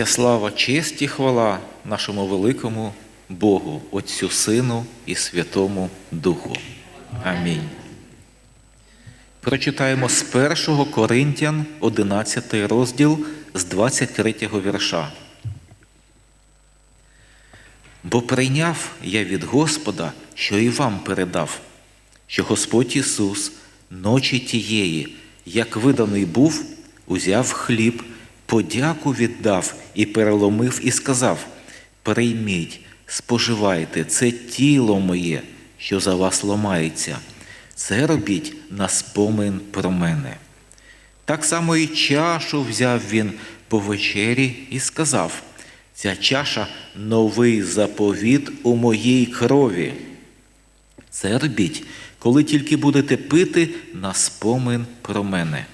Вся слава, честь і хвала нашому великому Богу, Отцю Сину і Святому Духу. Амінь. Прочитаємо з 1 Коринтян 11 розділ з 23 вірша. Бо прийняв я від Господа, що і вам передав, що Господь Ісус ночі тієї, як виданий був, узяв хліб, подяку віддав і переломив, і сказав: Прийміть, споживайте, це тіло моє, що за вас ломається. Це робіть на спомин про мене. Так само і чашу взяв він по вечері і сказав: Ця чаша новий заповіт у моїй крові. Це робіть, коли тільки будете пити на спомин про мене.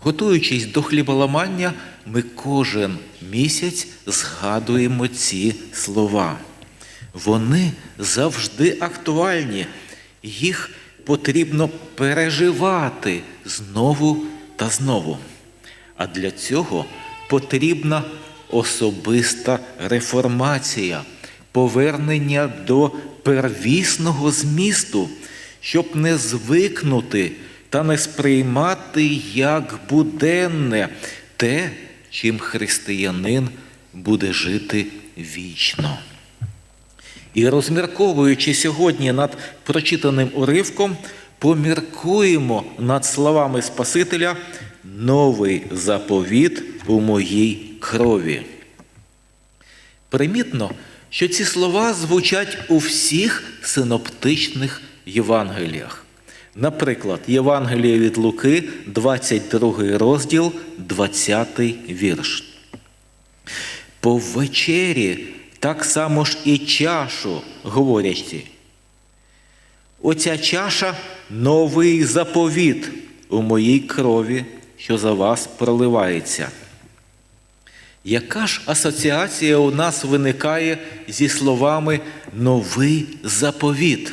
Готуючись до хліболамання, ми кожен місяць згадуємо ці слова. Вони завжди актуальні, їх потрібно переживати знову та знову. А для цього потрібна особиста реформація, повернення до первісного змісту, щоб не звикнути та не сприймати як буденне те, чим християнин буде жити вічно. І розмірковуючи сьогодні над прочитаним уривком, поміркуємо над словами Спасителя новий заповіт у моїй крові. Примітно, що ці слова звучать у всіх синоптичних Євангеліях. Наприклад, Євангеліє від Луки, 22 розділ, 20 вірш. По вечері так само ж і чашу, говорячи. Оця чаша новий заповіт у моїй крові, що за вас проливається. Яка ж асоціація у нас виникає зі словами новий заповіт?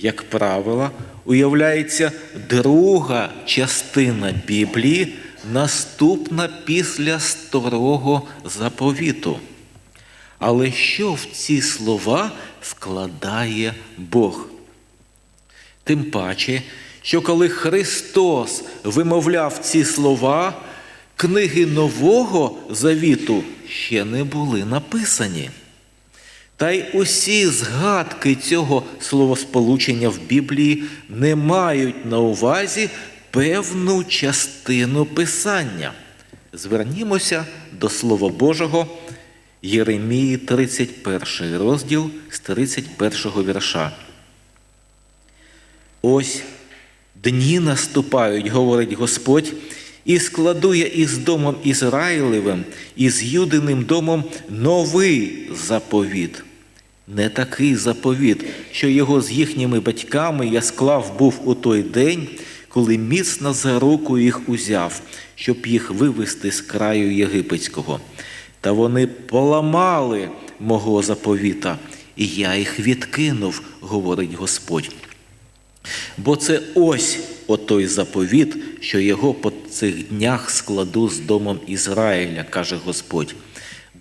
Як правило, уявляється друга частина Біблії, наступна після старого заповіту. Але що в ці слова вкладає Бог? Тим паче, що коли Христос вимовляв ці слова, книги Нового Завіту ще не були написані. Та й усі згадки цього словосполучення в Біблії не мають на увазі певну частину Писання. Звернімося до Слова Божого Єремії, 31 розділ з 31 вірша. Ось дні наступають, говорить Господь, і складує із домом Ізраїлевим, і з Юдиним домом новий заповіт. Не такий заповіт, що його з їхніми батьками я склав був у той день, коли міцно за руку їх узяв, щоб їх вивести з краю єгипетського. Та вони поламали мого заповіта, і я їх відкинув, говорить Господь. Бо це ось отой заповіт, що його по цих днях складу з домом Ізраїля, каже Господь.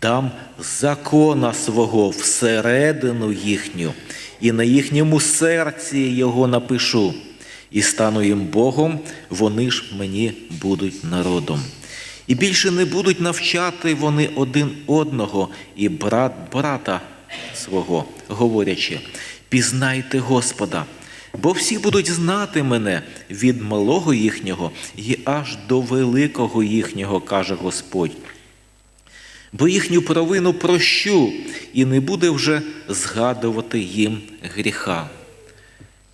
Дам закона свого всередину їхню, і на їхньому серці його напишу, і стану їм Богом, вони ж мені будуть народом. І більше не будуть навчати вони один одного і брат брата свого, говорячи, пізнайте Господа, бо всі будуть знати мене від малого їхнього і аж до великого їхнього, каже Господь. Бо їхню провину прощу і не буде вже згадувати їм гріха.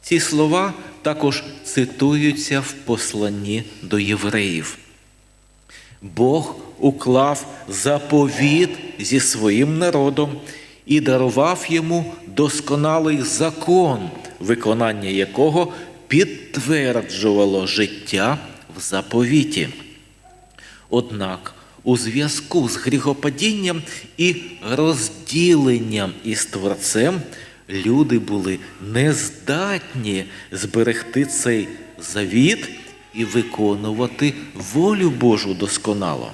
Ці слова також цитуються в посланні до євреїв. Бог уклав заповіт зі своїм народом і дарував йому досконалий закон, виконання якого підтверджувало життя в заповіті. Однак у зв'язку з гріхопадінням і розділенням із Творцем люди були нездатні зберегти цей завіт і виконувати волю Божу досконало.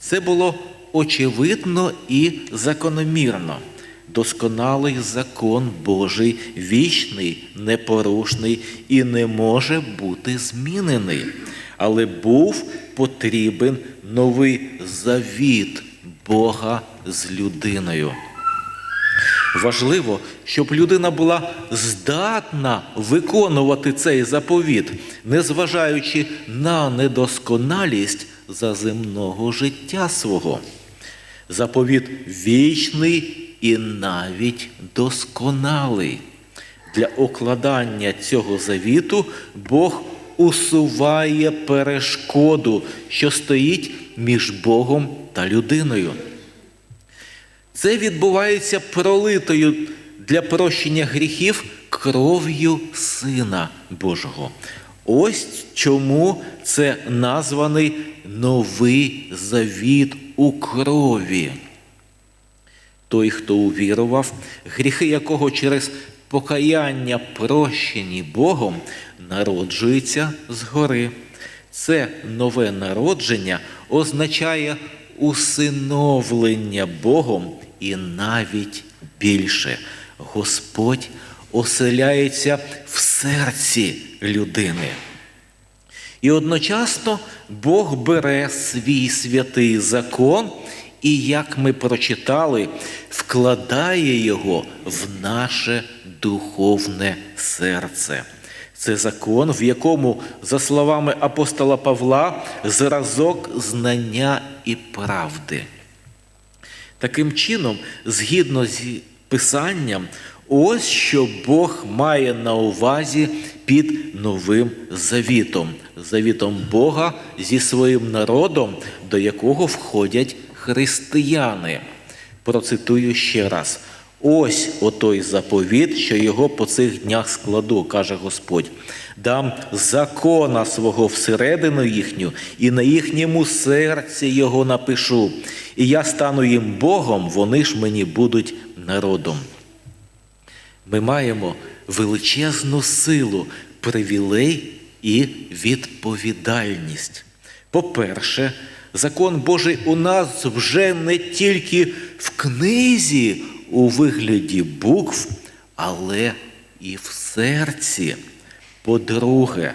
Це було очевидно і закономірно. Досконалий закон Божий, вічний, непорушний і не може бути змінений. Але був потрібен новий завіт Бога з людиною. Важливо, щоб людина була здатна виконувати цей заповіт, незважаючи на недосконалість заземного життя свого. Заповіт вічний і навіть досконалий. Для окладання цього завіту Бог усуває перешкоду, що стоїть між Богом та людиною. Це відбувається пролитою для прощення гріхів кров'ю Сина Божого. Ось чому це названий новий завіт у крові. Той, хто увірував, гріхи якого через покаяння прощені Богом, народжується згори. Це нове народження означає усиновлення Богом і навіть більше. Господь оселяється в серці людини. І одночасно Бог бере свій святий закон і, як ми прочитали, вкладає його в наше духовне серце. Це закон, в якому, за словами апостола Павла, зразок знання і правди. Таким чином, згідно з Писанням, ось що Бог має на увазі під новим завітом, завітом Бога зі своїм народом, до якого входять християни. Процитую ще раз. Ось отой заповіт, що його по цих днях складу, каже Господь. Дам закона свого всередину їхню, і на їхньому серці його напишу. І я стану їм Богом, вони ж мені будуть народом. Ми маємо величезну силу, привілей і відповідальність. По-перше, закон Божий у нас вже не тільки в книзі у вигляді букв, але і в серці. По-друге,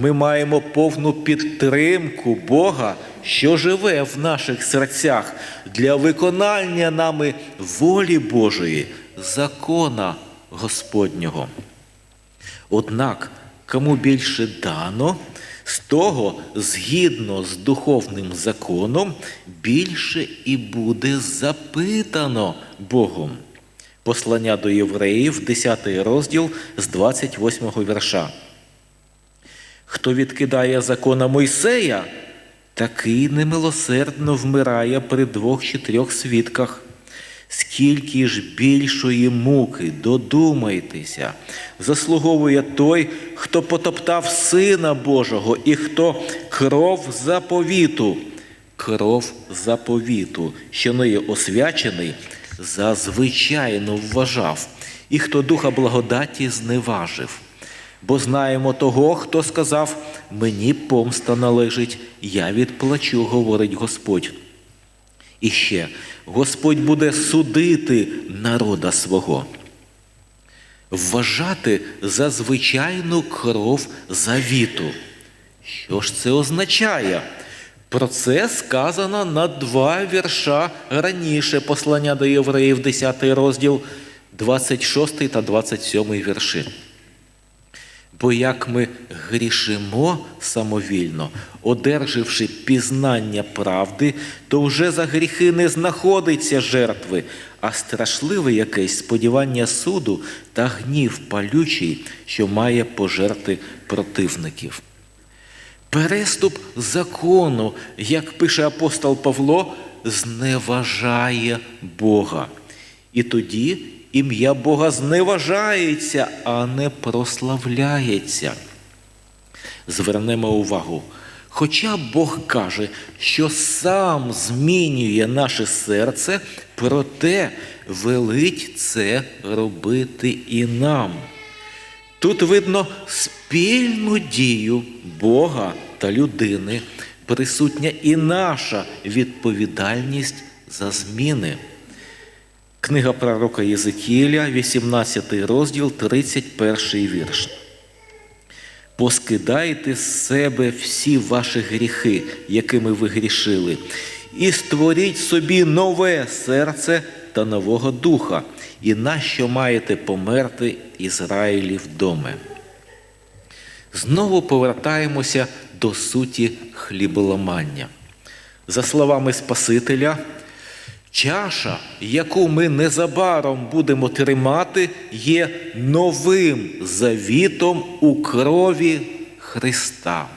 ми маємо повну підтримку Бога, що живе в наших серцях для виконання нами волі Божої, закона Господнього. Однак, кому більше дано, з того, згідно з духовним законом, більше і буде запитано Богом. Послання до євреїв, 10 розділ з 28 вірша. Хто відкидає закона Мойсея, такий немилосердно вмирає при двох чи трьох свідках. Скільки ж більшої муки, додумайтеся, заслуговує той, хто потоптав Сина Божого і хто кров заповіту, кров заповіту, що не є освячений, зазвичайно вважав, і хто духа благодаті зневажив. Бо знаємо того, хто сказав: Мені помста належить, я відплачу, говорить Господь. І ще Господь буде судити народа свого, вважати за звичайну кров завіту. Що ж це означає? Про це сказано на два вірша раніше послання до євреїв, 10 розділ, 26 та 27 вірші. Бо як ми грішимо самовільно, одержавши пізнання правди, то вже за гріхи не знаходиться жертви, а страшливе якесь сподівання суду та гнів палючий, що має пожерти противників. Переступ закону, як пише апостол Павло, зневажає Бога. І тоді ім'я Бога зневажається, а не прославляється. Звернемо увагу. Хоча Бог каже, що сам змінює наше серце, проте велить це робити і нам. Тут видно спільну дію Бога та людини, присутня і наша відповідальність за зміни. Книга пророка Єзекіля, 18 розділ, 31 вірш. Поскидайте з себе всі ваші гріхи, якими ви грішили, і створіть собі нове серце та нового духа, і нащо маєте померти Ізраїлів доме. Знову повертаємося до суті хліболамання. За словами Спасителя, чаша, яку ми незабаром будемо тримати, є новим завітом у крові Христа.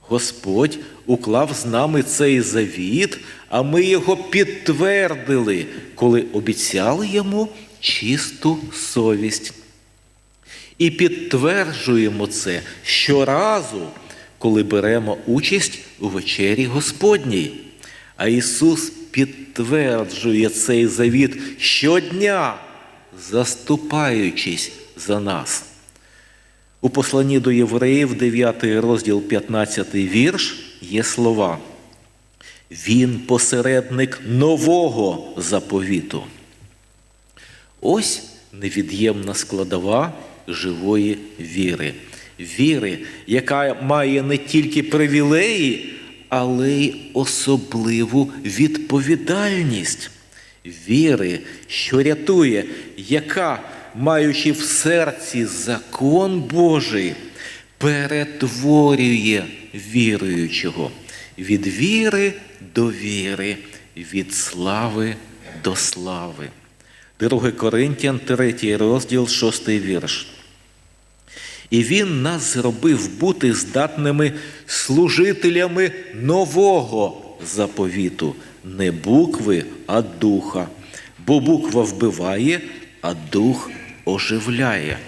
Господь уклав з нами цей завіт, а ми його підтвердили, коли обіцяли йому чисту совість. І підтверджуємо це щоразу, коли беремо участь у вечері Господній. А Ісус підтверджує цей завіт щодня, заступаючись за нас. У посланні до євреїв, 9 розділ 15 вірш, є слова. Він посередник нового заповіту. Ось невід'ємна складова живої віри. Віри, яка має не тільки привілеї, але й особливу відповідальність. Віри, що рятує, яка, маючи в серці закон Божий, перетворює віруючого від віри до віри, від слави до слави. 2 Коринтян, 3 розділ, 6 вірш. І Він нас зробив бути здатними служителями нового заповіту, не букви, а духа. Бо буква вбиває, а дух оживляє.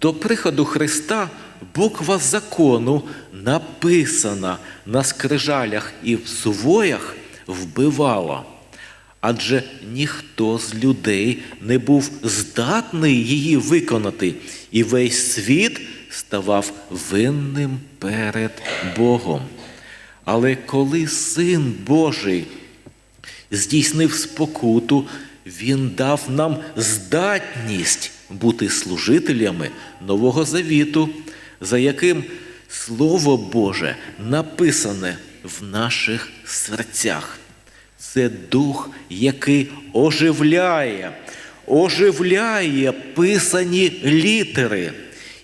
До приходу Христа буква закону, написана на скрижалях і в сувоях, вбивала. Адже ніхто з людей не був здатний її виконати, і весь світ ставав винним перед Богом. Але коли Син Божий здійснив спокуту, Він дав нам здатність бути служителями Нового Завіту, за яким Слово Боже написане в наших серцях. Це дух, який оживляє, оживляє писані літери.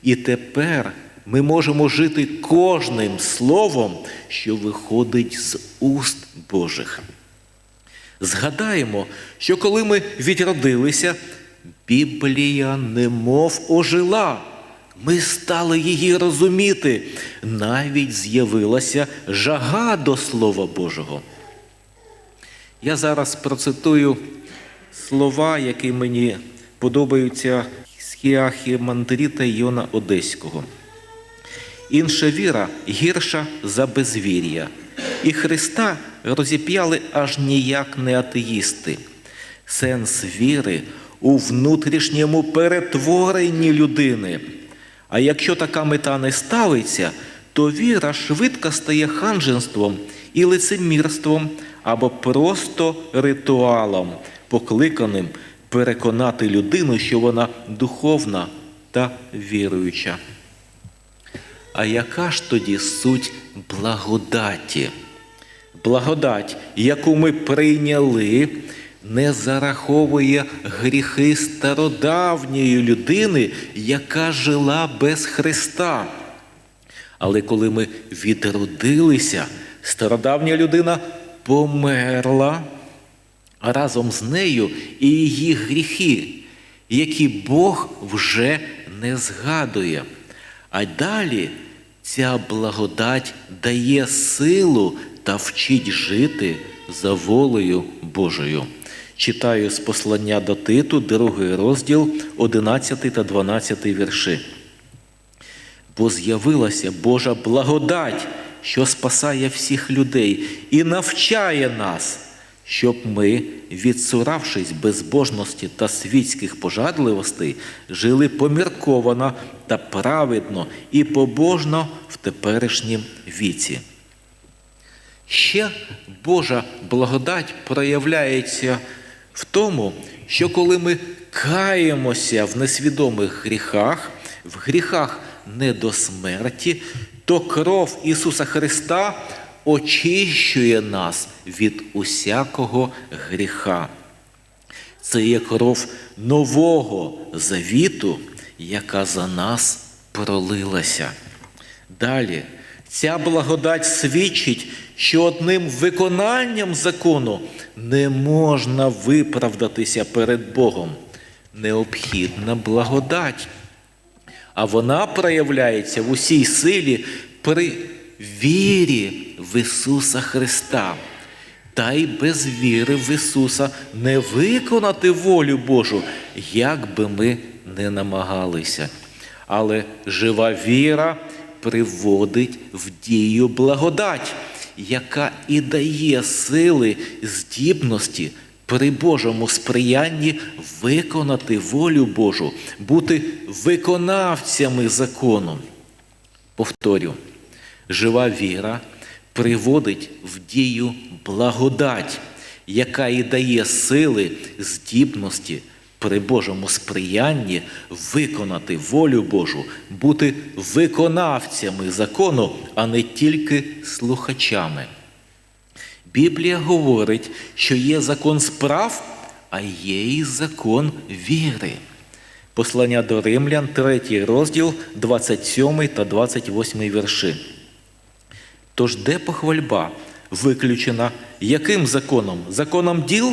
І тепер ми можемо жити кожним словом, що виходить з уст Божих. Згадаємо, що коли ми відродилися, Біблія немов ожила. Ми стали її розуміти. Навіть з'явилася жага до Слова Божого. Я зараз процитую слова, які мені подобаються з Хіахімандріта Йона Одеського. Інша віра гірша за безвір'я, і Христа розіп'яли аж ніяк не атеїсти. Сенс віри у внутрішньому перетворенні людини. А якщо така мета не ставиться, то віра швидко стає ханженством і лицемірством або просто ритуалом, покликаним переконати людину, що вона духовна та віруюча. А яка ж тоді суть благодаті? Благодать, яку ми прийняли, не зараховує гріхи стародавньої людини, яка жила без Христа. Але коли ми відродилися, стародавня людина померла, разом з нею і її гріхи, які Бог вже не згадує. А далі ця благодать дає силу та вчить жити за волею Божою. Читаю з послання до Титу, другий розділ, 11 та 12 вірші. Бо з'явилася Божа благодать, що спасає всіх людей і навчає нас, щоб ми, відсуравшись безбожності та світських пожадливостей, жили помірковано та праведно і побожно в теперішнім віці. Ще Божа благодать проявляється в тому, що коли ми каємося в несвідомих гріхах, в гріхах не до смерті, то кров Ісуса Христа очищує нас від усякого гріха. Це є кров нового завіту, яка за нас пролилася. Далі, ця благодать свідчить, що одним виконанням закону не можна виправдатися перед Богом. Необхідна благодать. А вона проявляється в усій силі при вірі в Ісуса Христа. Та й без віри в Ісуса не виконати волю Божу, як би ми не намагалися. Але жива віра приводить в дію благодать, яка і дає сили, здібності при Божому сприянні виконати волю Божу, бути виконавцями закону. Повторю, жива віра приводить в дію благодать, яка і дає сили, здібності при Божому сприянні виконати волю Божу, бути виконавцями закону, а не тільки слухачами. Біблія говорить, що є закон справ, а є і закон віри. Послання до Римлян, 3 розділ, 27 та 28 вірши. Тож де похвальба виключена яким законом? Законом діл?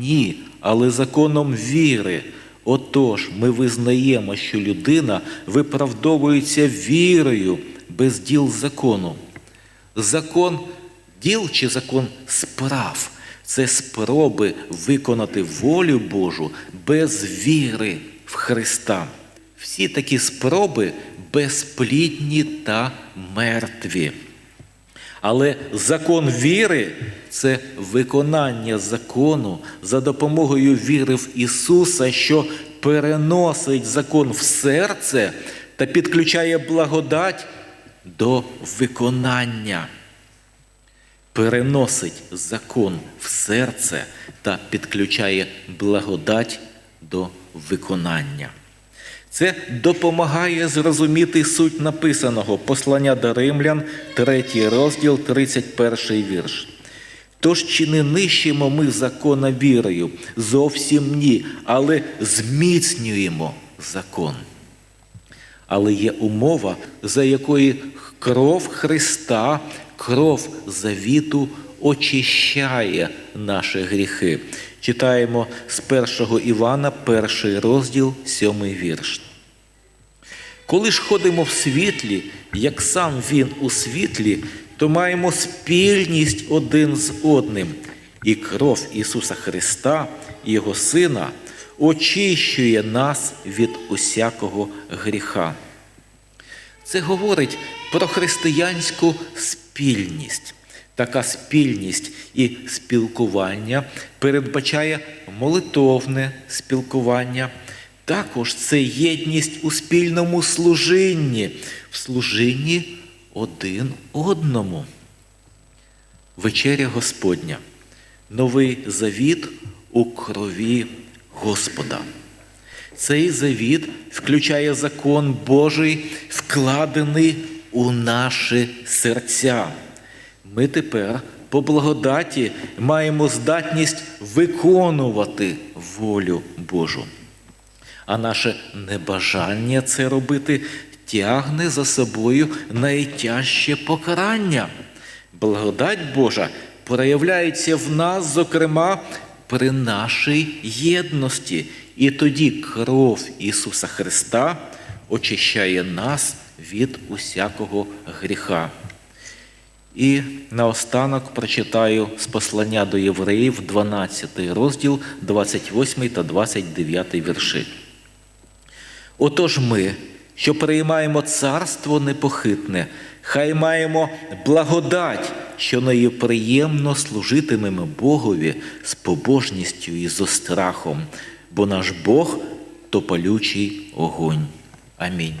Ні, але законом віри. Отож, ми визнаємо, що людина виправдовується вірою без діл закону. Закон діл чи закон справ це спроби виконати волю Божу без віри в Христа. Всі такі спроби безплідні та мертві. Але закон віри це виконання закону за допомогою віри в Ісуса, що переносить закон в серце та підключає благодать до виконання. Переносить закон в серце та підключає благодать до виконання. Це допомагає зрозуміти суть написаного послання до римлян, 3 розділ, 31 вірш. Тож чи не нищимо ми закона вірою? Зовсім ні, але зміцнюємо закон. Але є умова, за якої кров Христа, кров завіту очищає наші гріхи. Читаємо з 1 Івана, перший розділ, сьомий вірш. Коли ж ходимо в світлі, як сам Він у світлі, то маємо спільність один з одним, і кров Ісуса Христа, Його Сина, очищує нас від усякого гріха. Це говорить про християнську спільність. Така спільність і спілкування передбачає молитовне спілкування. Також це єдність у спільному служінні, в служінні один одному. Вечеря Господня, новий завіт у крові Господа. Цей завіт включає закон Божий, вкладений у наші серця. Ми тепер по благодаті маємо здатність виконувати волю Божу. А наше небажання це робити тягне за собою найтяжче покарання. Благодать Божа проявляється в нас, зокрема, при нашій єдності. І тоді кров Ісуса Христа очищає нас від усякого гріха. І наостанок прочитаю з послання до євреїв, 12 розділ, 28 та 29 вірші. Отож ми, що приймаємо царство непохитне, хай маємо благодать, що нею приємно служитимемо Богові з побожністю і зо страхом, бо наш Бог то палючий огонь. Амінь.